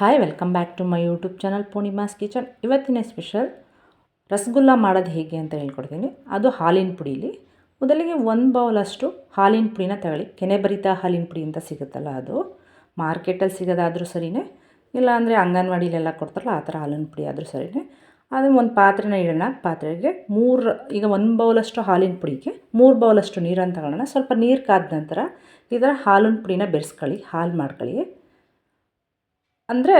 Hi welcome back to my YouTube channel Poornima's kitchen ಇವತ್ತಿನ special rasgulla ಮಾಡೋದು ಹೇಗೆ ಅಂತ ಹೇಳ್ಕೊಡ್ತೀನಿ. ಅದು ಹಾಲಿನ ಪುಡೀಲಿ. ಮೊದಲಿಗೆ ಒಂದು ಬೌಲಷ್ಟು ಹಾಲಿನ ಪುಡಿನ ತಗೊಳ್ಳಿ. ಕೆನೆಭರಿತ ಹಾಲಿನ ಪುಡಿ ಅಂತ ಸಿಗುತ್ತಲ್ಲ ಅದು. ಮಾರ್ಕೆಟಲ್ಲಿ ಸಿಗೋದಾದರೂ ಸರಿಯೇ ಇಲ್ಲ ಅಂದರೆ ಅಂಗನವಾಡಿಲೆಲ್ಲ ಕೊಡ್ತಾರಲ್ಲ, ಆ ಥರ ಹಾಲಿನ ಪುಡಿ ಆದರೂ ಸರಿಯೇ ಅದನ್ನು ಒಂದು ಪಾತ್ರೆನ ಇಡೋಣ. ಪಾತ್ರೆಗೆ ಮೂರು, ಈಗ ಒಂದು ಬೌಲಷ್ಟು ಹಾಲಿನ ಪುಡಿಗೆ ಮೂರು ಬೌಲಷ್ಟು ನೀರನ್ನು ತಗೊಳ್ಳೋಣ. ಸ್ವಲ್ಪ ನೀರು ಕಾದ ನಂತರ ಇದರ ಹಾಲಿನ ಪುಡಿನ ಬೆರೆಸ್ಕೊಳ್ಳಿ. ಹಾಲು ಮಾಡ್ಕೊಳ್ಳಿ. ಅಂದರೆ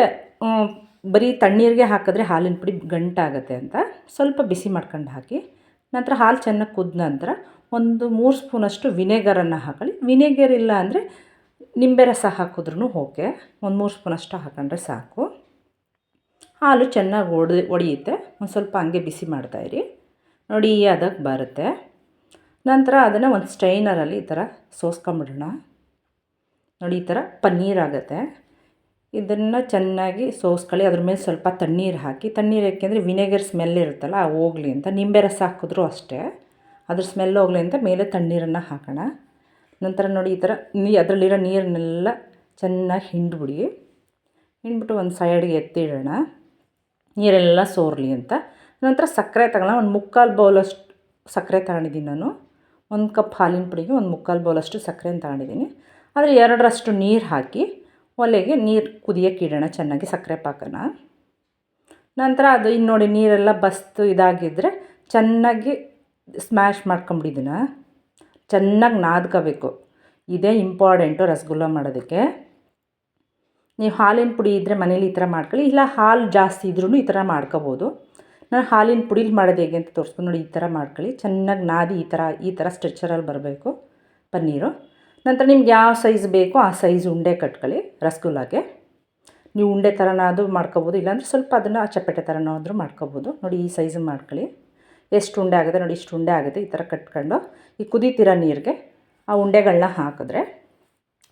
ಬರೀ ತಣ್ಣೀರಿಗೆ ಹಾಕಿದ್ರೆ ಹಾಲಿನ ಪುಡಿ ಗಂಟಾಗುತ್ತೆ ಅಂತ. ಸ್ವಲ್ಪ ಬಿಸಿ ಮಾಡ್ಕೊಂಡು ಹಾಕಿ, ನಂತರ ಹಾಲು ಚೆನ್ನಾಗಿ ಕುದ್ದ ನಂತರ ಒಂದು ಮೂರು ಸ್ಪೂನಷ್ಟು ವಿನೆಗರನ್ನು ಹಾಕೊಳ್ಳಿ. ವಿನೆಗರ್ ಇಲ್ಲ ಅಂದರೆ ನಿಂಬೆ ರಸ ಹಾಕಿದ್ರೂ ಓಕೆ. ಒಂದು ಮೂರು ಸ್ಪೂನಷ್ಟು ಹಾಕೊಂಡ್ರೆ ಸಾಕು. ಹಾಲು ಚೆನ್ನಾಗಿ ಒಡೆ ಒಡೆಯುತ್ತೆ. ಒಂದು ಸ್ವಲ್ಪ ಹಂಗೆ ಬಿಸಿ ಮಾಡ್ತಾಯಿರಿ ನೋಡಿ ಅದಕ್ಕೆ ಬರುತ್ತೆ. ನಂತರ ಅದನ್ನು ಒಂದು ಸ್ಟೈನರಲ್ಲಿ ಈ ಥರ ಸೋಸ್ಕೊಂಬಿಡೋಣ. ನೋಡಿ, ಈ ಥರ ಪನ್ನೀರ್ ಆಗುತ್ತೆ. ಇದನ್ನು ಚೆನ್ನಾಗಿ ಸೋಸ್ಕೊಳ್ಳಿ. ಅದ್ರ ಮೇಲೆ ಸ್ವಲ್ಪ ತಣ್ಣೀರು ಹಾಕಿ, ತಣ್ಣೀರು ಯಾಕೆಂದರೆ ವಿನೆಗರ್ ಸ್ಮೆಲ್ ಇರುತ್ತಲ್ಲ ಹೋಗ್ಲಿ ಅಂತ. ನಿಂಬೆ ರಸ ಹಾಕಿದ್ರೂ ಅಷ್ಟೇ. ಅದ್ರ ಸ್ಮೆಲ್ ಹೋಗ್ಲಿ ಅಂತ ಮೇಲೆ ತಣ್ಣೀರನ್ನು ಹಾಕೋಣ. ನಂತರ ನೋಡಿ ಈ ಥರ ನೀ, ಅದರಲ್ಲಿರೋ ನೀರನ್ನೆಲ್ಲ ಚೆನ್ನಾಗಿ ಹಿಂಡ್ಬಿಡಿ. ಹಿಂಡ್ಬಿಟ್ಟು ಒಂದು ಸೈಡ್ಗೆ ಎತ್ತಿಡೋಣ. ನೀರೆಲ್ಲ ಸೋರಲಿ ಅಂತ. ನಂತರ ಸಕ್ಕರೆ ತಗೊಳ್ಳೋಣ ಒಂದು ಮುಕ್ಕಾಲು ಬೌಲಷ್ಟು ಸಕ್ಕರೆ ತಗೊಂಡಿದ್ದೀನಿ ನಾನು. ಒಂದು ಕಪ್ ಹಾಲಿನ ಪುಡಿಗೆ ಒಂದು ಮುಕ್ಕಾಲು ಬೌಲಷ್ಟು ಸಕ್ಕರೆನ ತಗೊಂಡಿದ್ದೀನಿ. ಆದರೆ ಎರಡರಷ್ಟು ನೀರು ಹಾಕಿ ಒಲೆಗೆ ನೀರು ಕುದಿಯೋಕ್ಕೆ ಇಡೋಣ ಚೆನ್ನಾಗಿ ಸಕ್ಕರೆ ಪಾಕನ. ನಂತರ ಅದು ಇನ್ನು ನೋಡಿ ನೀರೆಲ್ಲ ಬಸ್ತು ಇದಾಗಿದ್ದರೆ ಚೆನ್ನಾಗಿ ಸ್ಮ್ಯಾಶ್ ಮಾಡ್ಕೊಂಬಿಡಿದಿನ. ಚೆನ್ನಾಗಿ ನಾದ್ಕೋಬೇಕು. ಇದೇ ಇಂಪಾರ್ಟೆಂಟು ರಸಗುಲ್ಲ ಮಾಡೋದಕ್ಕೆ. ನೀವು ಹಾಲಿನ ಪುಡಿ ಇದ್ದರೆ ಮನೇಲಿ ಈ ಥರ ಮಾಡ್ಕೊಳ್ಳಿ, ಇಲ್ಲ ಹಾಲು ಜಾಸ್ತಿ ಇದ್ರೂ ಈ ಥರ ಮಾಡ್ಕೋಬೋದು. ನಾನು ಹಾಲಿನ ಪುಡಿಲಿ ಮಾಡೋದು ಹೇಗೆ ಅಂತ ತೋರಿಸ್ಕೊಂಡು ನೋಡಿ ಈ ಥರ ಮಾಡ್ಕೊಳ್ಳಿ. ಚೆನ್ನಾಗಿ ನಾದಿ ಈ ಥರ ಈ ಥರ ಸ್ಟ್ರೆಚರಲ್ಲಿ ಬರಬೇಕು. ಪನ್ನೀರು. ನಂತರ ನಿಮ್ಗೆ ಯಾವ ಸೈಜ್ ಬೇಕೋ ಆ ಸೈಜ್ ಉಂಡೆ ಕಟ್ಕೊಳ್ಳಿ, ರಸಗುಲ್ಲಾಗೆ. ನೀವು ಉಂಡೆ ಥರನಾದರೂ ಮಾಡ್ಕೋಬೋದು, ಇಲ್ಲಾಂದರೆ ಸ್ವಲ್ಪ ಅದನ್ನು ಚಪ್ಪಟೆ ಥರನಾದರೂ ಮಾಡ್ಕೋಬೋದು. ನೋಡಿ ಈ ಸೈಜ್ ಮಾಡ್ಕೊಳ್ಳಿ. ಎಷ್ಟು ಉಂಡೆ ಆಗುತ್ತೆ ನೋಡಿ, ಇಷ್ಟು ಉಂಡೆ ಆಗುತ್ತೆ ಈ ಥರ ಕಟ್ಕೊಂಡು. ಈ ಕುದೀತಿರೋ ನೀರಿಗೆ ಆ ಉಂಡೆಗಳನ್ನ ಹಾಕಿದ್ರೆ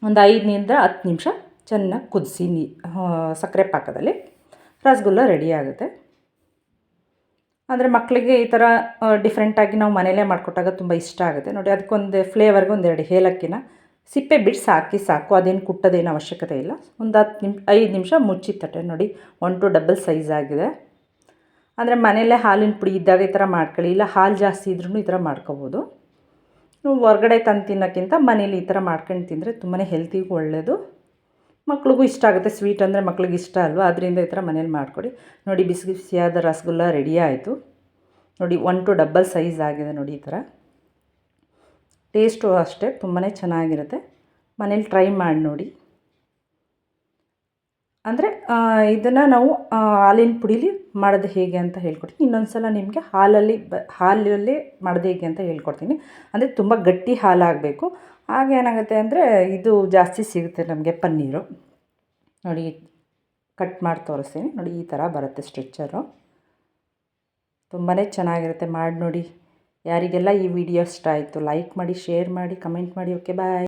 ಒಂದು ಐದರಿಂದ ಹತ್ತು ನಿಮಿಷ ಚೆನ್ನಾಗಿ ಕುದಿಸಿ ನೀ ಸಕ್ಕರೆ ಪಾಕದಲ್ಲಿ ರಸಗುಲ್ಲ ರೆಡಿ ಆಗುತ್ತೆ. ಅಂದರೆ ಮಕ್ಕಳಿಗೆ ಈ ಥರ ಡಿಫ್ರೆಂಟಾಗಿ ನಾವು ಮನೇಲೇ ಮಾಡಿಕೊಟ್ಟಾಗ ತುಂಬ ಇಷ್ಟ ಆಗುತ್ತೆ. ನೋಡಿ ಅದಕ್ಕೊಂದು ಫ್ಲೇವರ್ಗೆ ಒಂದೆರಡು ಏಲಕ್ಕಿನ ಸಿಪ್ಪೆ ಬಿಡಿಸಿ ಹಾಕಿ ಸಾಕು, ಅದೇನು ಕುಟ್ಟೋದೇನು ಅವಶ್ಯಕತೆ ಇಲ್ಲ. ಒಂದು ಹತ್ತು ನಿಮ್, ಐದು ನಿಮಿಷ ಮುಚ್ಚಿ ತಟ್ಟೆ ನೋಡಿ ಒನ್ ಟು ಡಬಲ್ ಸೈಜ್ ಆಗಿದೆ. ಅಂದರೆ ಮನೆಯಲ್ಲೇ ಹಾಲಿನ ಪುಡಿ ಇದ್ದಾಗ ಈ ಥರ ಮಾಡ್ಕೊಳ್ಳಿ, ಇಲ್ಲ ಹಾಲು ಜಾಸ್ತಿ ಇದ್ರೂ ಈ ಥರ ಮಾಡ್ಕೋಬೋದು. ಹೊರ್ಗಡೆ ತಂದು ತಿನ್ನೋಕ್ಕಿಂತ ಮನೇಲಿ ಈ ಥರ ಮಾಡ್ಕೊಂಡು ತಿಂದರೆ ತುಂಬಾ ಹೆಲ್ತಿಗೂ ಒಳ್ಳೆಯದು ಮಕ್ಳಿಗೂ ಇಷ್ಟ ಆಗುತ್ತೆ, ಸ್ವೀಟ್ ಅಂದರೆ ಮಕ್ಳಿಗೆ ಇಷ್ಟ ಅಲ್ವಾ? ಅದರಿಂದ ಈ ಥರ ಮನೇಲಿ ಮಾಡಿಕೊಡಿ. ನೋಡಿ, ಬಿಸಿ ಬಿಸಿಯಾದ ರಸಗುಲ್ಲ ರೆಡಿ ಆಯಿತು. ನೋಡಿ ಒನ್ ಟು ಡಬಲ್ ಸೈಜ್ ಆಗಿದೆ ನೋಡಿ ಈ ಥರ. ಟೇಸ್ಟು ಅಷ್ಟೇ ತುಂಬಾ ಚೆನ್ನಾಗಿರುತ್ತೆ. ಮನೇಲಿ ಟ್ರೈ ಮಾಡಿ ನೋಡಿ. ಅಂದರೆ ಇದನ್ನು ನಾವು ಹಾಲಿನ ಪುಡೀಲಿ ಮಾಡೋದು ಹೇಗೆ ಅಂತ ಹೇಳ್ಕೊಡ್ತೀನಿ. ಇನ್ನೊಂದು ಸಲ ನಿಮಗೆ ಹಾಲಲ್ಲಿ ಬ, ಹಾಲಲ್ಲಿ ಮಾಡೋದು ಹೇಗೆ ಅಂತ ಹೇಳ್ಕೊಡ್ತೀನಿ. ಅಂದರೆ ತುಂಬ ಗಟ್ಟಿ ಹಾಲಾಗಬೇಕು. ಆಗ ಏನಾಗುತ್ತೆ ಅಂದರೆ, ಇದು ಜಾಸ್ತಿ ಸಿಗುತ್ತೆ ನಮಗೆ ಪನ್ನೀರು. ನೋಡಿ, ಕಟ್ ಮಾಡಿ ತೋರಿಸ್ತೀನಿ. ನೋಡಿ, ಈ ಥರ ಬರುತ್ತೆ ಸ್ಟ್ರೆಚ್ಚರು. ತುಂಬಾ ಚೆನ್ನಾಗಿರುತ್ತೆ. ಮಾಡಿ ನೋಡಿ. ಯಾರಿಗೆಲ್ಲ ಈ ವಿಡಿಯೋ ಇಷ್ಟ ಆಯಿತು ಲೈಕ್ ಮಾಡಿ ಶೇರ್ ಮಾಡಿ ಕಮೆಂಟ್ ಮಾಡಿ ಓಕೆ ಬಾಯ್